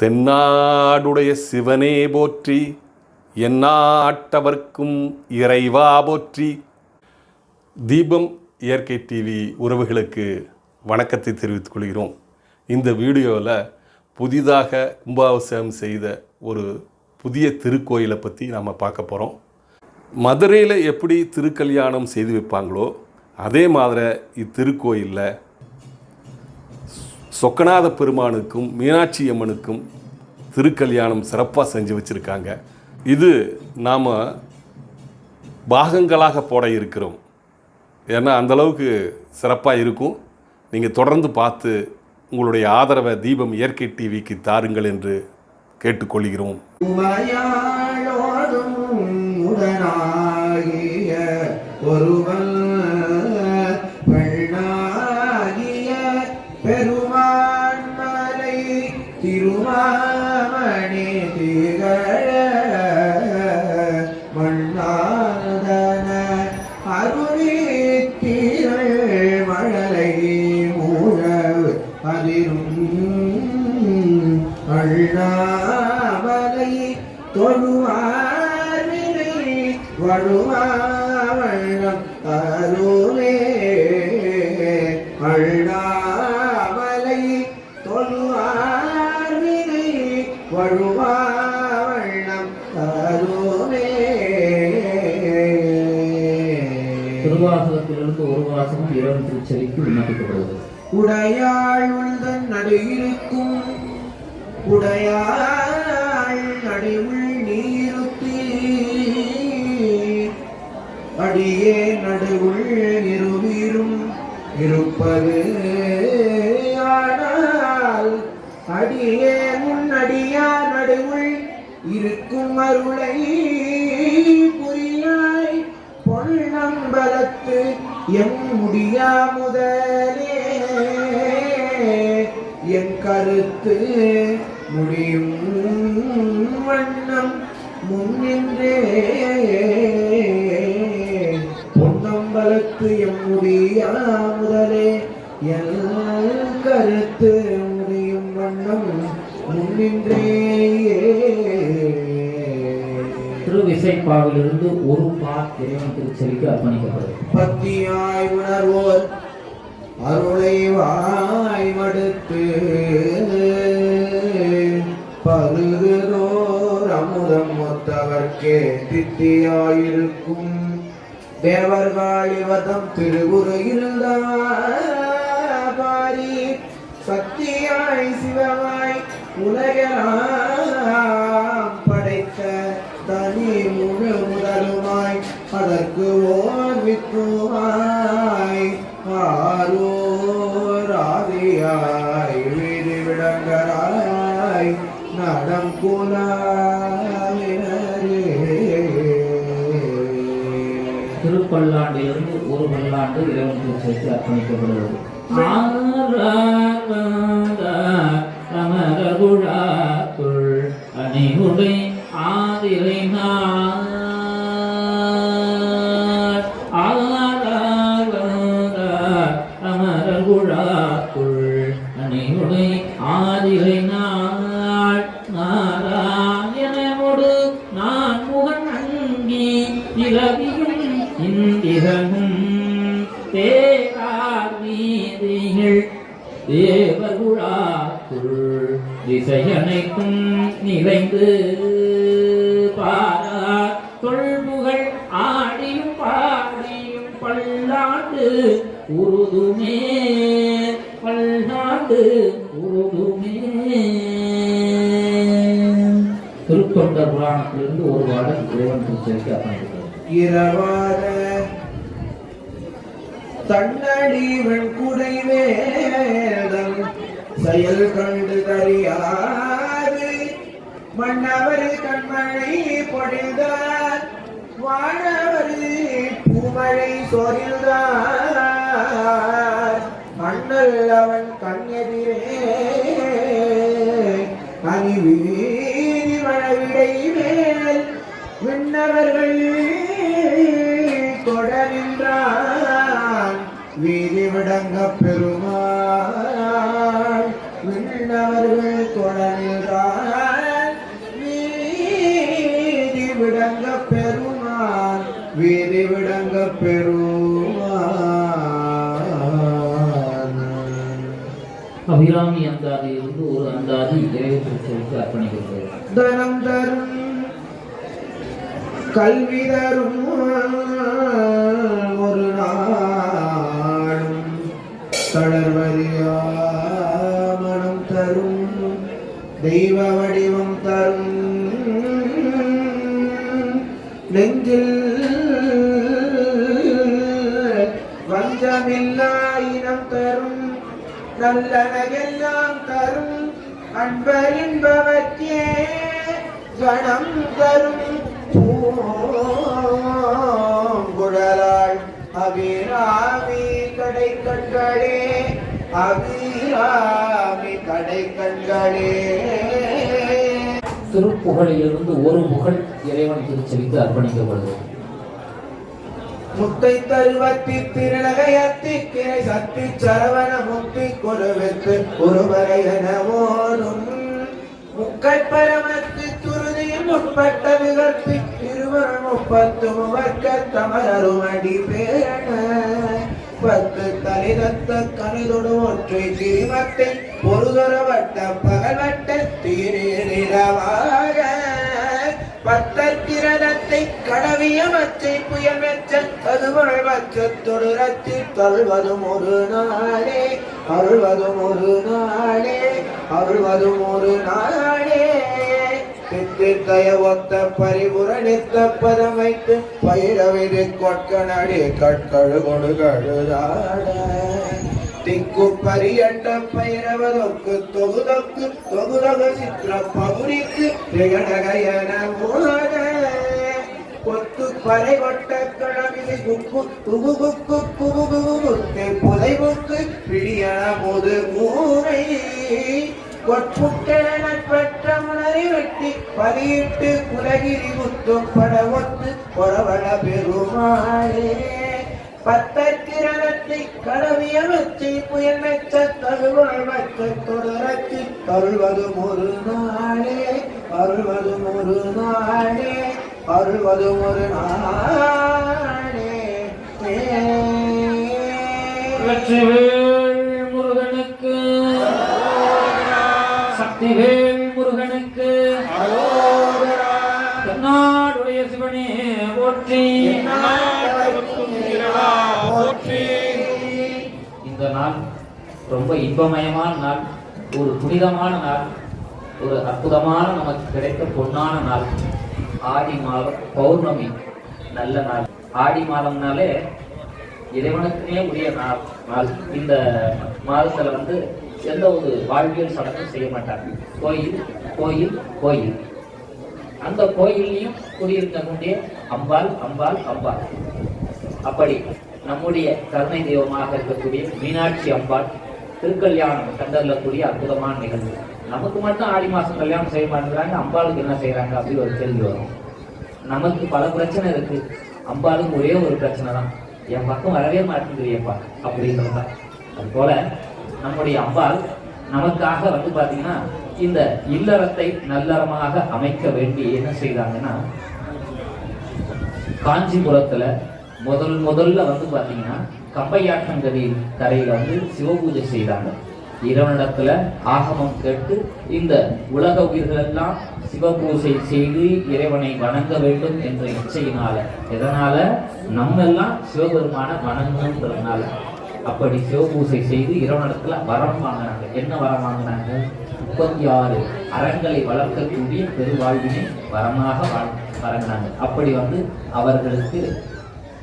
தென்னாடுடைய சிவனே போற்றி எந்நாட்டவர்க்கும் இறைவா போற்றி. தீபம் இயற்கை டிவி உறவுகளுக்கு வணக்கத்தை தெரிவித்துக் கொள்கிறோம். இந்த வீடியோவில் புதிதாக கும்பாபிஷேகம் செய்த ஒரு புதிய திருக்கோயிலை பற்றி நாம் பார்க்க போகிறோம் மதுரையில் எப்படி திருக்கல்யாணம் செய்து வைப்பாங்களோ அதே மாதிரி இத்திருக்கோயிலில் சொக்கநாத பெருமானுக்கும் மீனாட்சி அம்மனுக்கும் திருக்கல்யாணம் சிறப்பாக செஞ்சு வச்சுருக்காங்க. இது நாம் பாகங்களாக போட இருக்கிறோம். ஏன்னா அந்தளவுக்கு சிறப்பாக இருக்கும். நீங்கள் தொடர்ந்து பார்த்து உங்களுடைய ஆதரவை தீபம் இயற்கை டிவிக்கு தாருங்கள் என்று கேட்டுக்கொள்கிறோம். உடையாள் உள்தன் நடு இருக்கும் உடையாள் நடுவுள் நீருத்தி அடியே நடுவுள் இருவீரும் இருப்பது. ஆனால் அடியே முன்னடியா நடுவுள் இருக்கும் அருளை புரியாய் பொன்னம்பலத்து எம் முடியா முதலே. என் கருத்து முடியும் வண்ணம் முன்னின்றே பொன்னம்பலத்து எம் முடியா முதலே. என் கருத்து முடியும் வண்ணம் முன்னின்றே திருவிசைப்பாவிலிருந்து ஒரு பார் இறைவன் திருச்செவிக்கு பக்தியாய் உணர்வோர் அருளை வாய்மடுத்து பருகுதோர் அமுதம் மொத்தவர்க்கே தித்தியாயிருக்கும் தேவர்காளிவதம் திருவுரையில் பாரி சக்தியாய் சிவமாய் உலகெல்லாம் திருப்பல்லாண்டிலிருந்து ஒரு பல்லாண்டு இறைவனுக்கு சேர்த்து அர்ப்பணிக்கப்படுகிறது. அமரகுழாக்குள் அணிவுடை பல்லாண்டு போதுமே திருத்தொண்ட புராணத்திலிருந்து ஒரு வாரம் இறைவன் திருச்செவிக்கு அர்ப்பணிக்கிறது இரவாத தன்னடிவன் வெண்குடை செயல் கண்டு தறியாது. மன்னவர் கண்மழை பொழிந்தார் வானவர் பூமழை சொரிந்தார். அண்ணல் அவன் அணிவீதி மழவிடை மேல் விண்ணவர்கள் தொடர்கின்றான் வீதி விடங்க பெருமாள் விண்ணவர்கள் தொடர்கின்றான் வீதி விடங்க பெருமாள் வீதி விடங்க பெருமாள் அபிராமி அந்தாதி இருந்து ஒரு அந்தாதி இறைவன் அர்ப்பணிக்கிறது தனம் தரும் கல்வி தரும் ஒரு நாளும் தளர்வறியா மனம் தரும் தெய்வ நல்லனகெல்லாம் தரும் அன்பரின்பவற்றே கணம் தரும். குழலாள் அபிராமி கடை கண்களே அபிராமி கடை கண்களே திருப்புகழிலிருந்து ஒரு புகழ் இறைவன் திருச்சபைக்கு அர்ப்பணிக்கப்படுகிறது முத்தை தருவத்தி திருநகையத்தி கிரை சத்தி சரவண முக்தி குருவித்து குருவரை என ஓடும் முக்கை பரமத்து துருதியில் முற்பட்ட விகற்பி இருவர் முப்பத்து முவர்க்க தமரருமடி பேரண. பத்து தலிதத்த கனிதொடு ஒற்றை திரிமத்தை பொருதொரவட்ட பகல்வட்ட தீரிரவாக பத்தற்கிரதத்தை கடவிய மச்சை புயல் வெச்ச கதுவள் வச்சத்தொடு ரத்தி தருவதும் ஒரு நாளே அருள்வதும் ஒரு நாளே அருள்வதும் ஒரு நாளே. பித்தித்தய ஒத்த பரிபுரணித்த பதம் வைத்து பயிரவிதை கொட்கனடி கட்கழு கொடுகழுதாட. திக்கு பரியண்ட பைரவதொக்கு தொகுதொக்கு தொகுதக சித்திர பகுரிக்கு ஜெயநகயன மூலக. கொத்து பறை கொட்ட கடமிசை குக்கு குகு குக்கு குகு குகு குத்து புதை குக்கு பிடியன முது மூரை கொட்புட்டென பெற்ற முனரை வெட்டி பதியிட்டு குலகிரி முத்தும் பட ஒத்து பொறவள பெருமாளே பத்தக்கிரணத்தை கடவிய வச்சு புயல் மெச்ச தருவாள் வச்ச தொடரச்சு அருள்வதும் ஒரு நாளே அருள்வதும் ஒரு நாளே அருள்வதும் ஒரு நாளே. வெற்றிவேல் முருகனுக்கு சக்திவேல் ரொம்ப இன்பமயமான நாள் ஒரு புனிதமான நாள் ஒரு அற்புதமான நமக்கு கிடைத்த பொன்னான நாள். ஆடி மாதம் பௌர்ணமி நல்ல நாள். ஆடி மாதம்னாலே இறைவனுக்குனே உரிய நாள் நாள். இந்த மாதத்தில் வந்து எந்த ஒரு வாழ்வியல் சடங்கும் செய்ய மாட்டாங்க. கோயில் கோயில் கோயில். அந்த கோயில்லையும் குடியிருக்கக்கூடிய அம்பாள் அம்பாள் அம்பாள். அப்படி நம்முடைய கருணை தெய்வமாக இருக்கக்கூடிய மீனாட்சி அம்பாள் திருக்கல்யாணம் கண்டறியக்கூடிய அற்புதமான நிகழ்வு. நமக்கு மட்டும் ஆடி மாதம் கல்யாணம் செய்ய மாட்டேங்கிறாங்க அம்பாளுக்கு என்ன செய்கிறாங்க அப்படி ஒரு கேள்வி வரும். நமக்கு பல பிரச்சனை இருக்கு. அம்பாளுக்கு ஒரே ஒரு பிரச்சனை தான். என் பக்கம் வரவே மாட்டேங்குறியப்பா அப்படின்றது தான் அது போல நம்முடைய அம்பாள் நமக்காக வந்து பார்த்தீங்கன்னா இந்த இல்லறத்தை நல்லறமாக அமைக்க வேண்டி என்ன செய்தாங்கன்னா காஞ்சிபுரத்தில் முதல் முதல்ல வந்து பார்த்தீங்கன்னா கம்பையாற்றங்கரி கரையில் வந்து சிவபூஜை செய்தாங்க. இறைவனிடத்துல ஆகமம் கேட்டு இந்த உலக உயிர்கள் எல்லாம் சிவபூஜை செய்து இறைவனை வணங்க வேண்டும் என்ற இச்சையினால எதனால? நம்ம எல்லாம் சிவபெருமான வணங்கணுன்றதுனால. அப்படி சிவபூஜை செய்து இறைவனிடத்துல வரம் வாங்கினாங்க என்ன வரம் வாங்கினாங்க முப்பத்தி ஆறு அறங்களை வளர்க்கக்கூடிய பெருவாழ்வினை வரமாக வழங்கினாங்க அப்படி வந்து அவர்களுக்கு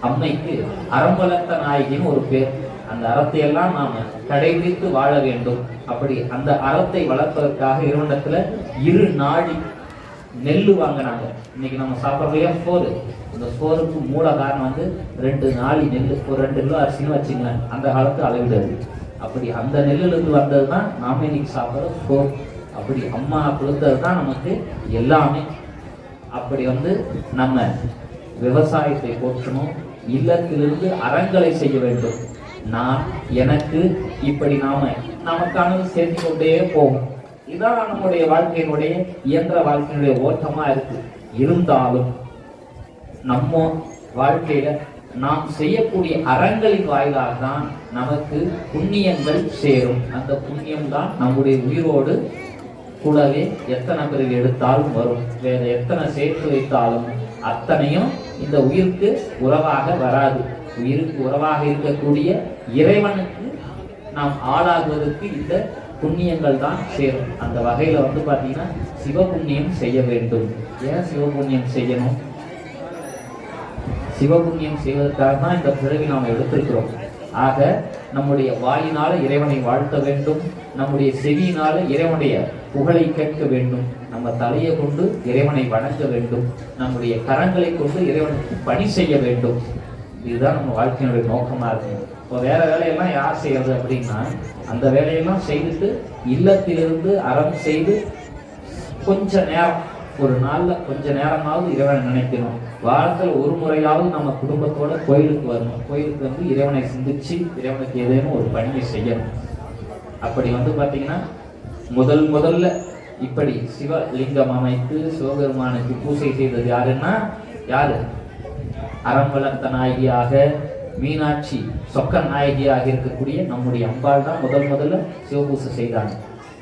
அம்மைக்கு அறம் வளர்த்த நாயகின்னு ஒரு பேர். அந்த அறத்தை எல்லாம் நாம கடைபிடித்து வாழ வேண்டும். அப்படி அந்த அறத்தை வளர்ப்பதற்காக இருவண்டத்துல இரு நாடி நெல்லு வாங்கினாங்க இன்னைக்கு நம்ம சாப்பிட்றதையே சோறு. இந்த சோறுக்கு மூல காரணம் வந்து ரெண்டு நாளி நெல் ஒரு ரெண்டு கிலோ அரிசின்னு வச்சுங்களேன். அந்த காலத்து அளவிடுது அப்படி அந்த நெல்லுலேருந்து வந்தது தான் நாம இன்னைக்கு சாப்பிட்ற சோறு. அப்படி அம்மா கொடுத்தது தான் நமக்கு எல்லாமே. அப்படி வந்து நம்ம விவசாயத்தை போற்றணும். இல்லத்திலிருந்து அறங்களை செய்ய வேண்டும். நான் எனக்கு இப்படி நாம நமக்கானது சேர்த்து கொண்டே போகும். இதான் நம்முடைய வாழ்க்கையினுடைய இயந்திர வாழ்க்கையினுடைய ஓட்டமா இருக்கு. இருந்தாலும் நம்ம வாழ்க்கையில நாம் செய்யக்கூடிய அறங்களின் வாயிலாக தான் நமக்கு புண்ணியங்கள் சேரும். அந்த புண்ணியம் தான் நம்முடைய உயிரோடு கூடவே எத்தனை பிறகு எடுத்தாலும் வரும். வேற எத்தனை சேர்த்து வைத்தாலும் அத்தனையும் இந்த உயிருக்கு உறவாக வராது. உயிருக்கு உறவாக இருக்கக்கூடிய இறைவனுக்கு நாம் ஆளாகுவதற்கு இந்த புண்ணியங்கள் தான் சேரும். அந்த வகையில் வந்து பார்த்தீங்கன்னா சிவபுண்ணியம் செய்ய வேண்டும். ஏன் சிவபுண்ணியம் செய்யணும்? சிவபுண்ணியம் செய்வதற்காக தான் இந்த பிறவி நாம் எடுத்திருக்கிறோம். ஆக நம்முடைய வாயினால் இறைவனை வாழ்த்த வேண்டும். நம்முடைய செவியினால் இறைவனுடைய புகழை கேட்க வேண்டும். நம்ம தலையை கொண்டு இறைவனை வணங்க வேண்டும். நம்முடைய கரங்களை கொண்டு இறைவனுக்கு பணி செய்ய வேண்டும். இதுதான் நம்ம வாழ்க்கையினுடைய நோக்கமாக இருக்கும். இப்போ வேற வேலையெல்லாம் யார் செய்யறது அப்படின்னா அந்த வேலையெல்லாம் செய்துட்டு இல்லத்திலிருந்து அறம் செய்து கொஞ்ச நேரம் ஒரு நாளில் கொஞ்ச நேரமாவது இறைவனை நினைக்கணும். வாரத்தில் ஒரு முறையாவது நம்ம குடும்பத்தோட கோயிலுக்கு வரணும். கோயிலுக்கு வந்து இறைவனை சிந்திச்சு இறைவனுக்கு ஏதேனும் ஒரு பணியை செய்யணும். அப்படி வந்து பார்த்தீங்கன்னா முதல் முதல்ல இப்படி சிவலிங்கம் அமைத்து சிவபெருமானுக்கு பூசை செய்தது யாருன்னா யாரு? அறம் வளர்த்த நாயகியாக மீனாட்சி சொக்க நாயகியாக இருக்கக்கூடிய நம்முடைய அம்பாள் தான் முதல் முதல்ல சிவபூசை செய்தாங்க.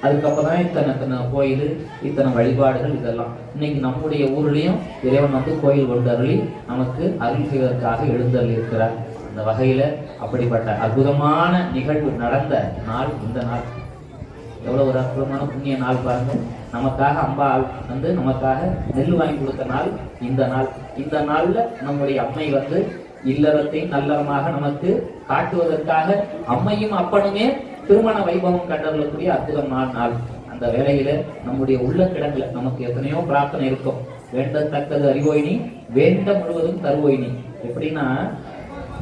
அதுக்கப்புறம் தான் இத்தனை இத்தனை கோயில் இத்தனை வழிபாடுகள் இதெல்லாம். இன்னைக்கு நம்முடைய ஊர்லேயும் இறைவன் வந்து கோயில் கொண்டு அருளி நமக்கு அருள் செய்வதற்காக எழுந்தல் இருக்கிறார் அந்த வகையில் அப்படிப்பட்ட அற்புதமான நிகழ்வு நடந்த நாள் இந்த நாள். எவ்வளோ ஒரு அற்புதமான புண்ணிய நாள் பாருங்கள் நமக்காக அம்பாள் வந்து நமக்காக நெல் வாங்கி கொடுத்த நாள் இந்த நாள். இந்த நாளில் நம்முடைய அம்மை வந்து இல்லறத்தை நல்லறமாக நமக்கு காட்டுவதற்காக அம்மையும் அப்பனுமே திருமண வைபவம் கண்டறியக்கூடிய அற்புதமான நாள் அந்த வேலையில நம்முடைய உள்ள கிடங்குல நமக்கு எத்தனையோ பிரார்த்தனை இருக்கும். வேண்டத்தக்கது அறிவோயினி வேண்ட முழுவதும் தருவோயினி. எப்படின்னா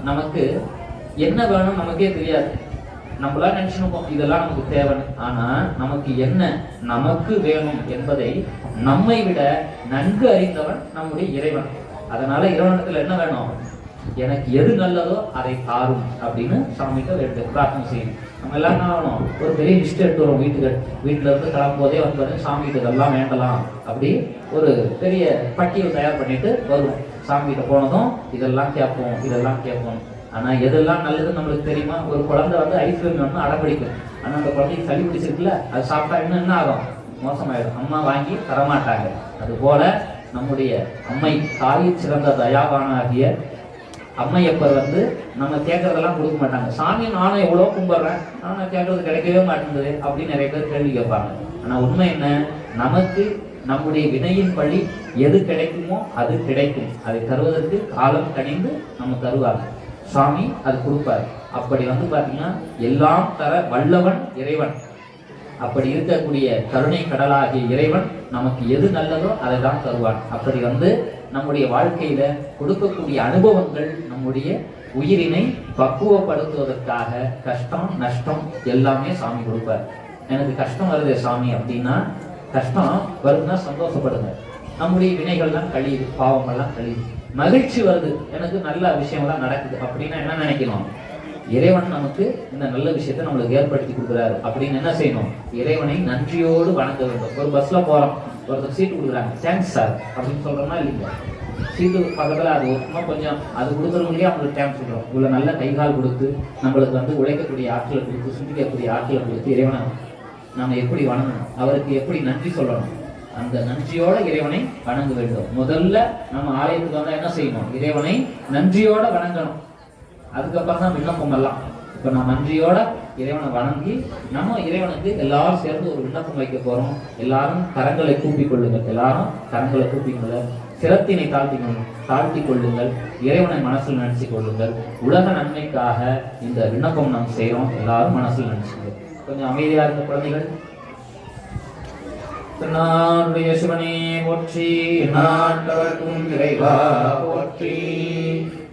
நமக்கு என்ன வேணும் நமக்கே தெரியாது. நம்மளா நினைச்சுருப்போம் இதெல்லாம் நமக்கு தேவை ஆனா நமக்கு என்ன நமக்கு வேணும் என்பதை நம்மை விட நன்கு அறிந்தவன் நம்முடைய இறைவன். அதனால இறைவனத்துல என்ன வேணும்? எனக்கு எது நல்லதோ அதை தாரும் அப்படின்னு சாமிக்கு வேண்டும் பிரார்த்தனை செய்யணும். நம்ம எல்லாம் என்ன ஆகணும்? ஒரு பெரிய லிஸ்ட் எடுத்து வரும் வீட்டுக்கு. வீட்டுல இருந்து கிளம்பும்போதே வந்து சாமிக்கு இதெல்லாம் வேண்டலாம் அப்படி ஒரு பெரிய பட்டியல் தயார் பண்ணிட்டு வருவோம். சாமிகிட்ட போனதும் இதெல்லாம் கேட்போம் இதெல்லாம் கேட்போம். ஆனால் எதெல்லாம் நல்லதுன்னு நம்மளுக்கு தெரியுமா ஒரு குழந்தை வந்து ஐஸ்கிரீம் வேணும்னு அடம்பிடிக்கும். ஆனால் அந்த குழந்தைக்கு சளி பிடிச்சிருக்குல்ல அது சாப்பிட்டா இன்னும் என்ன ஆகும்? மோசமாயிடும். அம்மா வாங்கி தரமாட்டாங்க. அதுபோல நம்முடைய அம்மை தாய் சிறந்த தயாவானாகிய அம்மையப்பர் வந்து நம்ம கேட்கறதெல்லாம் கொடுக்க மாட்டாங்க. சாமி நானும் எவ்வளோ கும்பிட்றேன். ஆனால் நான் கேட்கறது கிடைக்கவே மாட்டேங்குது. அப்படின்னு நிறைய பேர் கேள்வி கேட்பாங்க. ஆனால் உண்மை என்ன? நமக்கு நம்முடைய வினையின் பழி எது கிடைக்குமோ அது கிடைக்கும். அதை தருவதற்கு காலம் கணிந்து நம்ம தருவாங்க. சாமி அது கொடுப்பாரு. அப்படி வந்து பார்த்தீங்கன்னா எல்லாம் தர வல்லவன் இறைவன். அப்படி இருக்கக்கூடிய கருணை கடலாகிய இறைவன் நமக்கு எது நல்லதோ அதை தான் தருவான். அப்படி வந்து நம்முடைய வாழ்க்கையில கொடுக்கக்கூடிய அனுபவங்கள் நம்முடைய உயிரினை பக்குவப்படுத்துவதற்காக கஷ்டம் நஷ்டம் எல்லாமே சாமி கொடுப்பார். எனக்கு கஷ்டம் வருது சாமி அப்படின்னா கஷ்டம் வருதுன்னா சந்தோஷப்படுங்க. நம்முடைய வினைகள்லாம் கழியுது பாவங்கள்லாம் கழியுது. மகிழ்ச்சி வருது. எனக்கு நல்ல விஷயம்லாம் நடக்குது. அப்படின்னா என்ன நினைக்கணும்? இறைவன் நமக்கு இந்த நல்ல விஷயத்த நம்மளுக்கு ஏற்படுத்தி கொடுக்குறாரு. அப்படின்னு என்ன செய்யணும்? இறைவனை நன்றியோடு வணங்க வேண்டும். ஒரு பஸ்ல போறோம். ஒருத்தர் சீட்டு கொடுக்குறாங்க. தேங்க்ஸ் சார் அப்படின்னு சொல்றோம்னா இல்லைங்க சீட்டு பக்கத்தில் அது சும்மா கொஞ்சம் அது கொடுக்குறவங்களே அவங்களுக்கு தேங்க்ஸ் சொல்கிறோம் இவ்வளோ நல்ல கைகால் கொடுத்து நம்மளுக்கு வந்து உழைக்கக்கூடிய ஆட்களை கொடுத்து சிந்திக்கக்கூடிய ஆட்களை கொடுத்து இறைவனை நாம் எப்படி வணங்கணும்? அவருக்கு எப்படி நன்றி சொல்லணும்? அந்த நன்றியோட இறைவனை வணங்க வேண்டும் முதல்ல நம்ம ஆலயத்துக்கு வந்தா என்ன செய்யணும்? இறைவனை நன்றியோட வணங்கணும். அதுக்கப்புறம் தான் விண்ணப்பம் எல்லாம். இப்ப நம்ம நன்றியோட இறைவனை வணங்கி நம்ம இறைவனுக்கு எல்லாரும் சேர்ந்து ஒரு விண்ணப்பம் வைக்க போறோம். எல்லாரும் கரங்களை கூப்பிக் கொள்ளுங்கள். எல்லாரும் கரங்களை கூப்பிக்கொள்ள சிரத்தினை தாழ்த்தி தாழ்த்தி கொள்ளுங்கள். இறைவனை மனசில் நினைச்சு கொள்ளுங்கள். உலக நன்மைக்காக இந்த விண்ணப்பம் நாம் செய்கிறோம் எல்லாரும் மனசில் நினைச்சுக்கோங்க கொஞ்சம் அமைதியா இருந்த குழந்தைகள். திருநாளுடைய சிவனே போற்றி. நாட்டவர்க்கும் இறைவா போற்றி.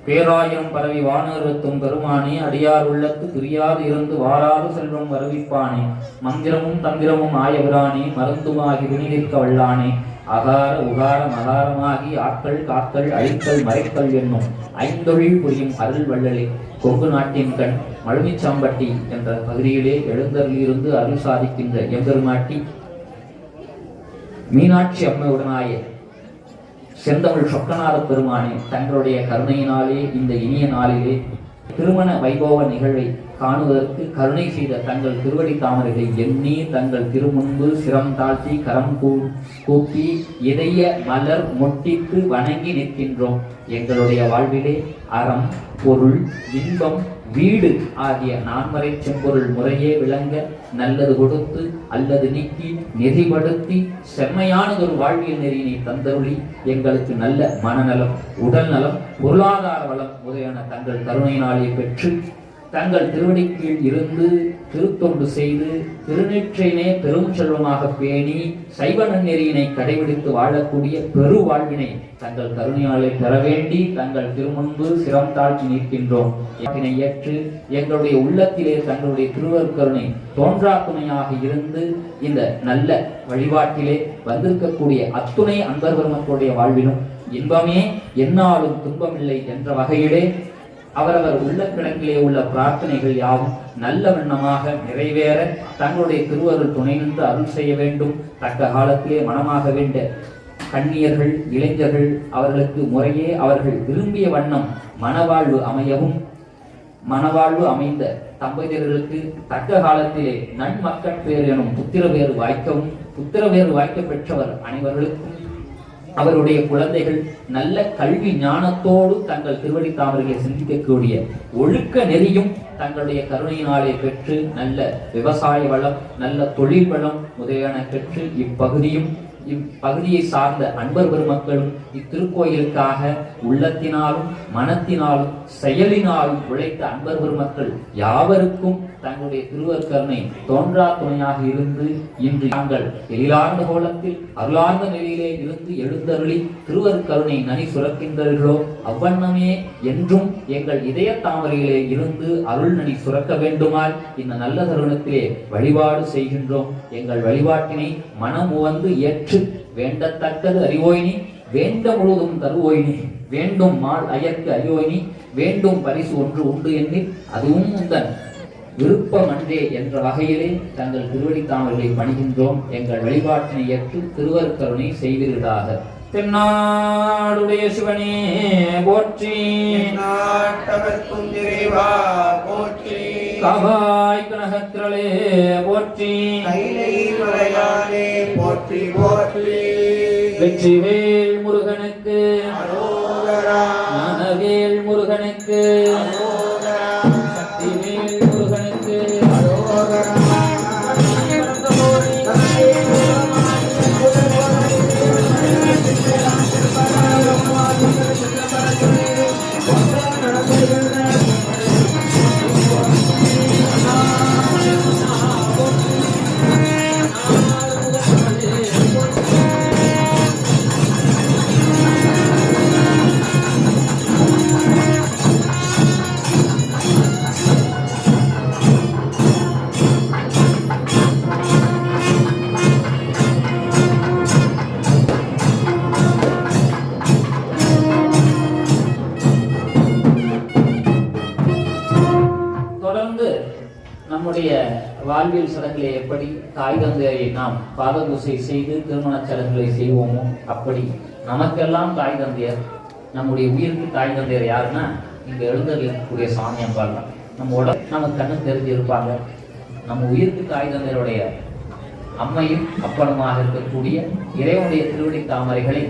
பேராயிரம் பரவி வானறுத்தும் பெருமானே அடியார் உள்ளத்து பிரியாது இருந்து வாராது செல்வம் வருவிப்பானே. மந்திரமும் தந்திரமும் ஆயபிரானே மருந்துமாகி வினிதிர்க்க வல்லானே. அகார உகார மகாரமாகி ஆக்கள் காத்தல் அழித்தல் மறைத்தல் என்னும் ஐந்தொழில் புரியும் அருள் வள்ளலே. கொங்கு நாட்டின் கண் மழுமிச்சாம்பட்டி என்ற பகுதியிலே எழுந்தருளிருந்து அருள் சாதிக்கின்ற எம்பெருமாட்டி மீனாட்சி அம்மையுடனாய செந்தமிழ் சொக்கநாத பெருமானே தங்களுடைய கருணையினாலே இந்த இனிய நாளிலே திருமண வைபவ நிகழ்வை காணுவதற்கு கருணை செய்த தங்கள் திருவடி தாமரைகளை எண்ணி தங்கள் திருமுன்பு சிரம் தாழ்த்தி கரம் கூப்பி இதய மலர் மொட்டித்து வணங்கி நிற்கின்றோம். எங்களுடைய வாழ்விலே அறம் பொருள் இன்பம் வீடு ஆகிய நான்மறை செம்பொருள் முறையே விளங்க நல்லது கொடுத்து அல்லது நீக்கி நெறிப்படுத்தி செம்மையானதொரு வாழ்வியல் நெறியினை தந்தருளி எங்களுக்கு நல்ல மனநலம் உடல் நலம் பொருளாதார வளம் முதலான தங்கள் கருணையினாலே பெற்று தங்கள் திருவடி கீழ் இருந்து திருத்தொண்டு செய்து திருநெற்றினை பெரும் செல்வமாக பேணி சைவ நன்னெறியினை கடைபிடித்து வாழக்கூடிய பெரு வாழ்வினை தங்கள் கருணையாலே பெற வேண்டி தங்கள் திருமுன்பு சிரம் தாழ்த்தி நிற்கின்றோம். இதனை ஏற்று எங்களுடைய உள்ளத்திலே தங்களுடைய திருவருக்கருணை தோன்றா துணையாக இருந்து இந்த நல்ல வழிபாட்டிலே வந்திருக்கக்கூடிய அத்துணை அன்பர் பெருமக்களுடைய வாழ்விலும் இன்பமே என்னாலும் துன்பமில்லை என்ற வகையிலே அவரவர் உள்ள கிடங்கிலே உள்ள பிரார்த்தனைகள் யாவும் நல்ல வண்ணமாக நிறைவேற தங்களுடைய திருவருள் துணை நின்று அருள் செய்ய வேண்டும். தக்க காலத்திலே மனமாக வேண்ட கண்ணியர்கள் இளைஞர்கள் அவர்களுக்கு முறையே அவர்கள் விரும்பிய வண்ணம் மனவாழ்வு அமையவும் மனவாழ்வு அமைந்த தம்பதியர்களுக்கு தக்க காலத்திலே நன்மக்கட் பேர் எனும் புத்திரவேறு வாய்க்கவும் புத்திரவேறு வாய்க்க பெற்றவர் அனைவர்களுக்கும் அவருடைய குழந்தைகள் நல்ல கல்வி ஞானத்தோடு தங்கள் திருவடி தாமரைகளை சிந்திக்கக்கூடிய ஒழுக்க நெறியும் தங்களுடைய கருணையினாலே பெற்று நல்ல விவசாய வளம் நல்ல தொழில் வளம் முதலான பெற்று இப்பகுதியும் இப்பகுதியை சார்ந்த அன்பர் பெருமக்களும் இத்திருக்கோயிலுக்காக உள்ளத்தினாலும் மனத்தினாலும் செயலினாலும் உழைத்த அன்பர் பெருமக்கள் யாவருக்கும் தங்களுடைய திருவருட்கருணை தோன்றா துணையாக இருந்து இன்று நாங்கள் எழிலார்ந்த கோலத்தில் அருளார்ந்த நிலையிலே இருந்து எழுந்தருளி திருவருட்கருணை நனி சுரக்கின்றீர்களோ அவ்வண்ணமே என்றும் எங்கள் இதய தாமரையிலே இருந்து அருள் நனி சுரக்க வேண்டுமாய் இந்த நல்ல தருணத்திலே வழிபாடு செய்கின்றோம். எங்கள் வழிபாட்டினை மனமுவந்து ஏற்று வேண்டத்தக்கது அறிவோயினி வேண்ட முழுவதும் தருவோயினி வேண்டும் மால் அயற்கு அறிவோயினி வேண்டும் பரிசு ஒன்று உண்டு எண்ணில் அதுவும் உந்தன் விருப்பம் அன்றே என்ற வகையிலே தங்கள் திருவடி தாமர்களை பணிகின்றோம். எங்கள் வழிபாட்டினை ஏற்று திருவருக்கருணை செய்வீர்களாக. தென்னாடுடைய சிவனே போற்றி. நாட்டவர்க்கும் இறைவா போற்றி காவாய் கனகத்திரளே போற்றி. கைலை மலையானே போற்றி போற்றி. வெற்றிவேல் வாழ்வியல் சடங்கிலே எப்படி தாய் தந்தையை நாம் பாதபூசை செய்து திருமண சடங்குகளை செய்வோமோ அப்படி நமக்கெல்லாம் தாய் தந்தையர் நம்முடைய உயிருக்கு தாய் தந்தையர் யாருன்னா இங்க எழுந்தல் இருக்கக்கூடிய சாமி அம்பாள் தான். நம்ம உடல் நம்ம கண்ணு தெரிஞ்சு இருப்பாங்க. நம்ம உயிருக்கு தாய் தந்தையருடைய அம்மையும் அப்பனுமாக இருக்கக்கூடிய இறைவனுடைய திருவடி தாமரைகளை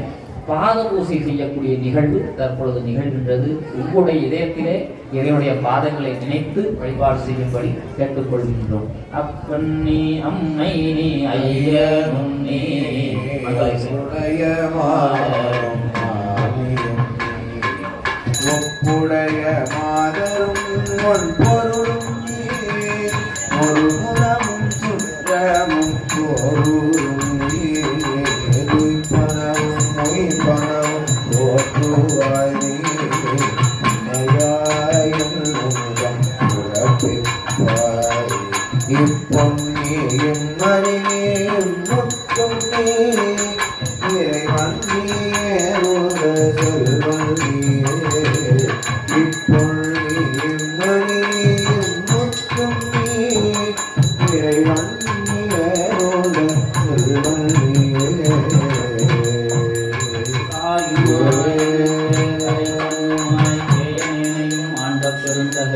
பாத பூசை செய்யக்கூடிய நிகழ்வு தற்பொழுது நிகழ்கின்றது. உங்களுடைய இதயத்திலே இறைவனுடைய பாதங்களை நினைத்து வழிபாடு செய்யும்படி கேட்டுக்கொள்கின்றோம். அப்பன்னி அம்மை நீ ஐயனும் நீ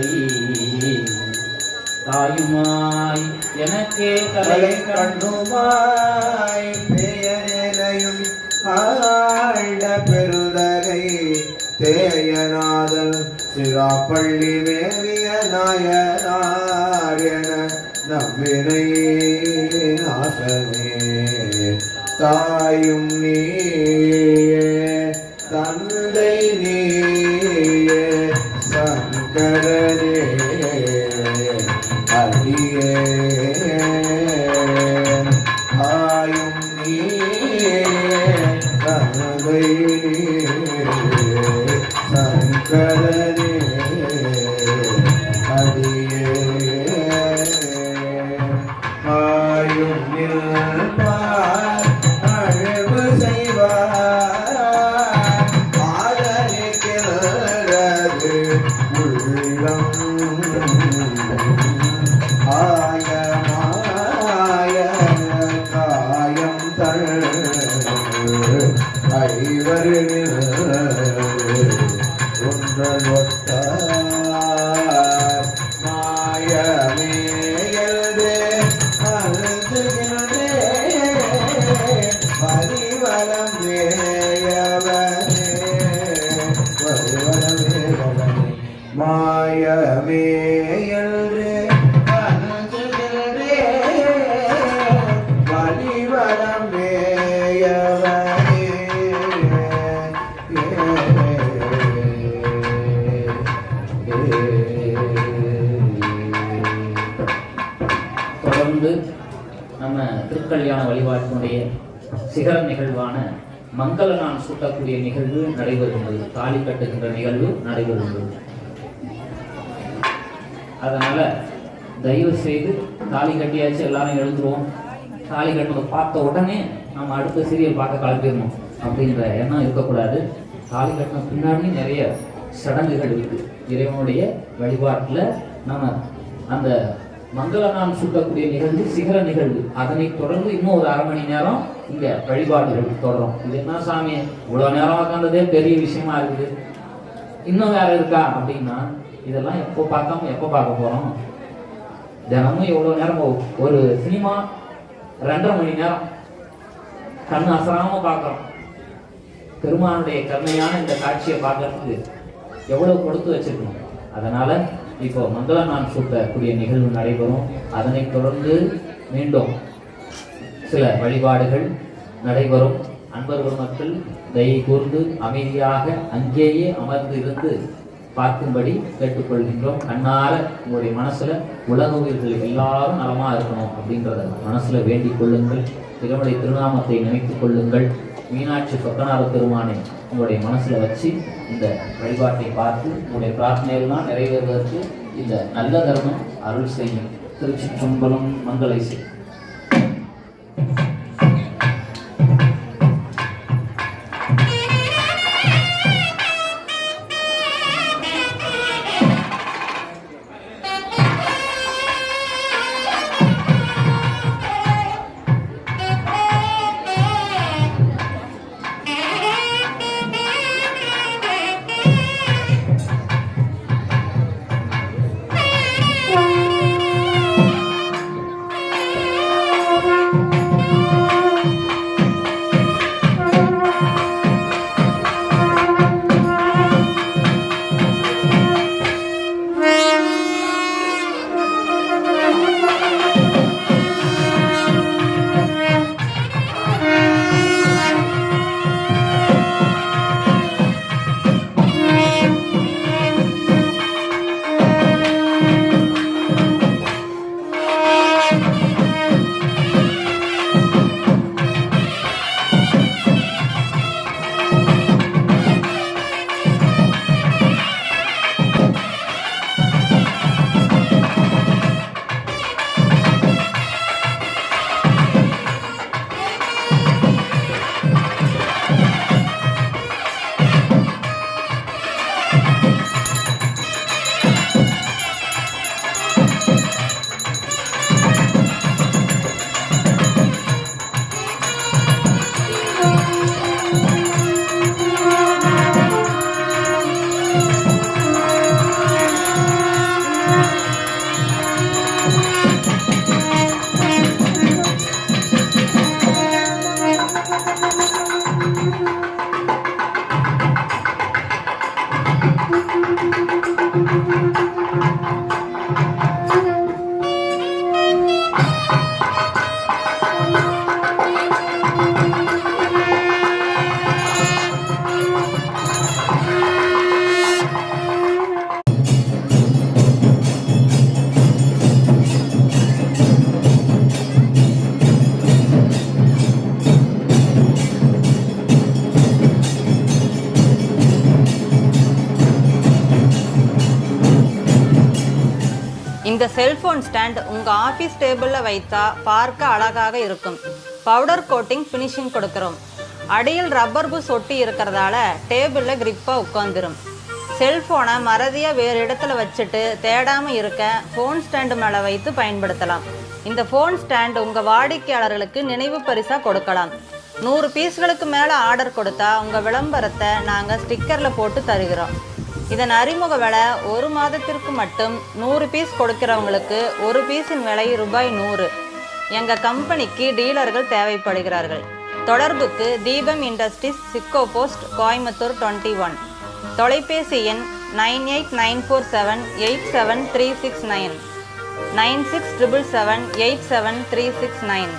தலை தாயுமாய் எனக்கே தலை கண்ணுமாய் பெயரையும் ஆழ்ந்த பெருதகை தேயநாதல் சிராப்பள்ளி வேறிய நாயனாரியன நம்பினை ஆசனே. தாயும் நீ திருக்கல்யாண வழிபாட்டினுடைய சிகர நிகழ்வான மங்கள நான் சூட்டக்கூடிய நிகழ்வு நடைபெறுகின்றது தாலி கட்டுகின்ற நிகழ்வு நடைபெறுகின்றது அதனால தயவு செய்து தாலி கட்டியாச்சு எல்லாரும் எழுந்துருவோம். தாலி கட்டுறதை பார்த்த உடனே நம்ம அடுத்த சீரியல் பார்க்க கலப்பிடணும் அப்படின்ற எண்ணம் இருக்கக்கூடாது. தாலி கட்டின பின்னாடி நிறைய சடங்குகள் இருக்கு. இறைவனுடைய வழிபாட்டில் நம்ம அந்த மங்கள நான் சூட்டக்கூடிய நிகழ்வு சிகர நிகழ்வு. அதனை தொடர்ந்து இன்னும் ஒரு அரை மணி நேரம் இங்க வழிபாடுகள் தொடரும். இது என்ன சாமி? இவ்வளவு நேரம் உட்காந்ததே பெரிய விஷயமா இருக்குது. இன்னும் வேற இருக்கா அப்படின்னா இதெல்லாம் எப்போ பார்க்காம எப்போ பார்க்க போறோம்? தினமும் எவ்வளோ நேரம் ஒரு- ஒரு சினிமா ரெண்டரை மணி நேரம் கண் அசராம பார்க்குறோம். பெருமானுடைய கருணையான இந்த காட்சியை பார்க்கறதுக்கு எவ்வளவு கொடுத்து வச்சிருக்கணும் அதனால இப்போ மங்கள நான் சூட்டக்கூடிய நிகழ்வு நடைபெறும். அதனைத் தொடர்ந்து மீண்டும் சில வழிபாடுகள் நடைபெறும். அன்பர்கள் மக்கள் தயை கூர்ந்து அமைதியாக அங்கேயே அமர்ந்து இருந்து பார்க்கும்படி கேட்டுக்கொள்கின்றோம். கண்ணார உங்களுடைய மனசுல உலக உயிர்கள் எல்லாரும் நலமா இருக்கணும் அப்படின்றத மனசுல வேண்டிக் கொள்ளுங்கள். திருமலை திருநாமத்தை நினைத்துக் கொள்ளுங்கள். மீனாட்சி சொக்கநாத பெருமானை உங்களுடைய மனசுல வச்சு இந்த வழிபாட்டை பார்த்து உங்களுடைய பிரார்த்தனையெல்லாம் நிறைவேறுவதற்கு இந்த நல்ல தர்மம் அருள் செய்யும். திருச்சி சும்பலம் மங்கள செல்ஃபோன் செல்போன் ஸ்டாண்ட் உங்கள் ஆஃபீஸ் டேபிளில் வைத்தா பார்க்க அழகாக இருக்கும். பவுடர் கோட்டிங் ஃபினிஷிங் கொடுக்குறோம். அடியில் ரப்பர் பூ ஒட்டி இருக்கிறதால டேபிளில் கிரிப்பாக உட்காந்துரும் செல்ஃபோனை மறதியாக வேறு இடத்துல வச்சுட்டு தேடாமல் இருக்க ஃபோன் ஸ்டாண்டு மேலே வைத்து பயன்படுத்தலாம். இந்த ஃபோன் ஸ்டாண்ட் உங்கள் வாடிக்கையாளர்களுக்கு நினைவு பரிசாக கொடுக்கலாம். நூறு பீஸ்களுக்கு மேலே ஆர்டர் கொடுத்தா உங்கள் விளம்பரத்தை நாங்கள் ஸ்டிக்கரில் போட்டு தருகிறோம். இதன் அறிமுக விலை ஒரு மாதத்திற்கு மட்டும் நூறு பீஸ் கொடுக்கிறவங்களுக்கு ஒரு பீஸின் விலை ரூபாய் நூறு. எங்கள் கம்பெனிக்கு டீலர்கள் தேவைப்படுகிறார்கள். தொடர்புக்கு தீபம் இண்டஸ்ட்ரீஸ் சிக்கோ போஸ்ட் கோயம்புத்தூர் டுவெண்ட்டி ஒன். தொலைபேசி எண் nine eight nine four seven eight seven three six nine. Nine six triple seven eight seven three six nine.